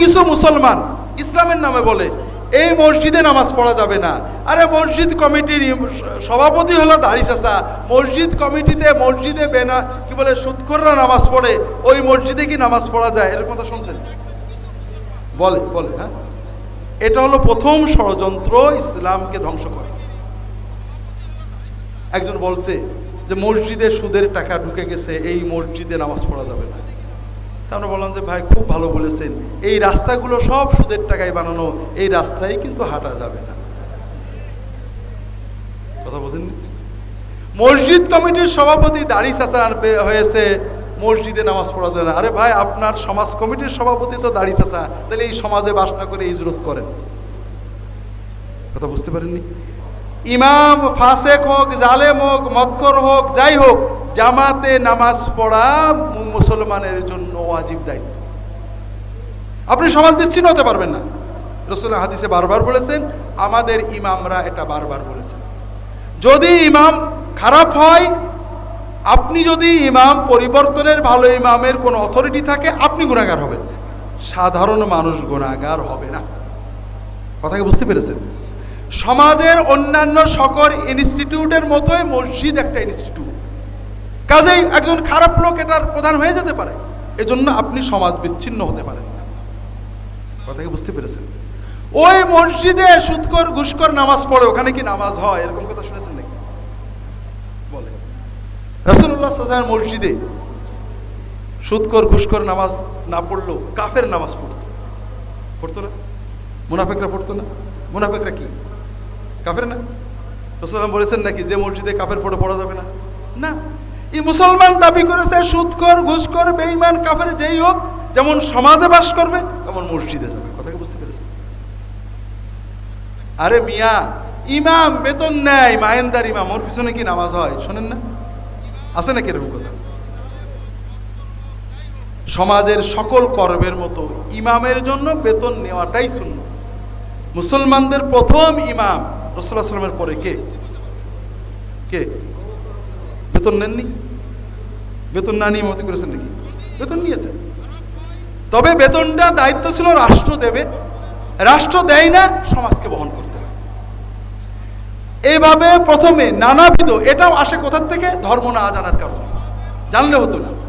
কিছু মুসলমান ইসলামের নামে বলে, এই মসজিদে নামাজ পড়া যাবে না। আরে, মসজিদ কমিটির সভাপতি হলো দাড়ি চাচা। মসজিদ কমিটিতে মসজিদে বেনা, কি বলে সুৎখররা নামাজ পড়ে, ওই মসজিদে কি নামাজ পড়া যায়? এরকম কথা শুনছেন? বলে বলে হ্যাঁ? এটা হলো প্রথম ষড়যন্ত্র ইসলামকে ধ্বংস করে। একজন বলছে যে, মসজিদে সুদের টাকা ঢুকে গেছে, এই মসজিদে নামাজ পড়া যাবে না। আমরা বললাম যে, ভাই, খুব ভালো বলেছেন। এই রাস্তাগুলো সব সুদের টাকায় বানানো, এই রাস্তায় কিন্তু হাঁটা যাবে না। কথা বলছেন মসজিদ কমিটির সভাপতি দাড়ি চাচা হয়েছে, মসজিদে নামাজ পড়া না আরে ভাই, আপনার সমাজ কমিটির সভাপতি তো দাড়ি চাচা। তাহলে এই সমাজে বাস না করে ইজরত করেন। কথা বুঝতে পারেননি? ইমাম, ফাসেক হোক, জালেম হোক, মৎকর হোক, যাই হোক জামাতে নামাজ পড়া মুসলমানের জন্য ওয়াজিব দায়িত্ব। আপনি সমাজ বিচ্ছিন্ন হতে পারবেন না। রসুল হাদিসে বারবার বলেছেন, আমাদের ইমামরা এটা বারবার বলেছেন। যদি ইমাম খারাপ হয়, আপনি যদি ইমাম পরিবর্তনের ভালো ইমামের কোনো অথরিটি থাকে, আপনি গুণাগার হবেন। সাধারণ মানুষ গুণাগার হবে না। কথাকে বুঝতে পেরেছেন? সমাজের অন্যান্য সকল ইনস্টিটিউটের মতোই মসজিদ একটা ইনস্টিটিউট কাজেই একজন খারাপ লোক এটার প্রধান হয়ে যেতে পারে। এজন্য আপনি সমাজ বিচ্ছিন্ন হতে পারেন না। কথাকে বুঝতে পেরেছেন? ওই মসজিদে সুৎকর ঘুষকর নামাজ পড়ে, ওখানে কি নামাজ হয়? এরকম কথা শুনেছেন নাকি? বলে রাসুল্লাহ সাল্লাম মসজিদে সুৎকর ঘুষকর নামাজ না পড়লেও কাফের নামাজ পড়তো। পড়তো না? মুনাফেকরা পড়তো না? মুনাফেকরা কি? কাফের না? রসুলাম বলেছেন নাকি, যে মসজিদে কাফের পড়ে, পড়া যাবে না? না। এই মুসলমান দাবি করেছে সুৎকর ঘুষকর বেঈমান, কাফের যেই হোক, যেমন সমাজে বাস করবে, তেমন মসজিদে যাবে। কথা বুঝতে পেরেছেন? আরে মিয়া, ইমাম বেতন নেয়, মায়েন্দার ইমাম, ওর পিছনে কি নামাজ হয়? শোনেন না। আছে নাকি এরকম কথা? সমাজের সকল কর্মের মতো ইমামের জন্য বেতন নেওয়াটাই শূন্য মুসলমানদের প্রথম ইমাম রসুল্লাহ সাল্লামের পরে কে? কে? বেতন নেননি? বেতন না নিয়ে মতো করেছেন নাকি? বেতন নিয়েছেন। তবে বেতনটা দায়িত্ব ছিল রাষ্ট্র দেবে। রাষ্ট্র দেয় না, সমাজকে বহন করতে হবে এইভাবে প্রথমে নানাবিধ, এটাও আসে কোথার থেকে? ধর্ম না জানার কারণে। জানলে হতো না।